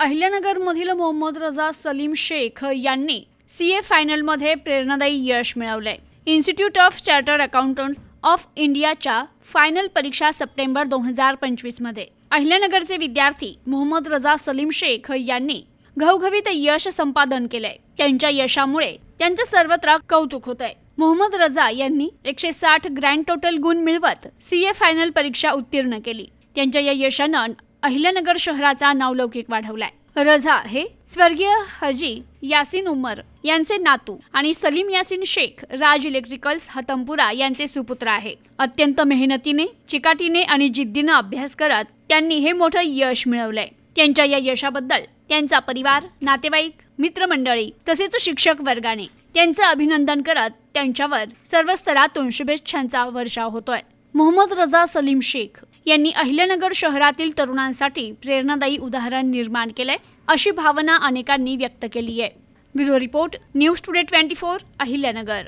अहिल्यानगरमधील मोहम्मद रजा सलीम शेख यांनी C A फायनलमध्ये प्रेरणादायी यश मिळवलंय institute of chartered accountant of इंडियाच्या फायनल परीक्षा सप्टेंबर दोन हजार पंचवीसमध्ये. अहिल्यानगरचे विद्यार्थी मोहम्मद रजा सलीम शेख यांनी घवघवीत यश संपादन केलंय त्यांच्या यशामुळे त्यांचं सर्वत्र कौतुक होत आहे मोहम्मद रजा यांनी एकशे साठ ग्रँड टोटल गुण मिळवत सी ए फायनल परीक्षा उत्तीर्ण केली. त्यांच्या या यशानं अहिल्यानगर शहराचा नावलौकिक वाढवलाय. रझा हे स्वर्गीय हजी यासिन उमर यांचे नातू आणि सलीम यासिन शेख राज इलेक्ट्रिकल्स हतमपुरा यांचे सुपुत्र आहे. अत्यंत मेहनतीने चिकाटीने आणि जिद्दीनं अभ्यास करत त्यांनी हे मोठं यश मिळवलंय. त्यांच्या या यशाबद्दल त्यांचा परिवार नातेवाईक मित्रमंडळी तसेच शिक्षक वर्गाने त्यांचं अभिनंदन करत त्यांच्यावर सर्व स्तरातून शुभेच्छांचा वर्षाव होतोय. मोहम्मद रजा सलीम शेख यांनी अहिल्यानगर शहरातील तरुणांसाठी प्रेरणादायी उदाहरण निर्माण केले अशी भावना अनेकांनी व्यक्त केली आहे bureau report news today twenty four Ahilyanagar.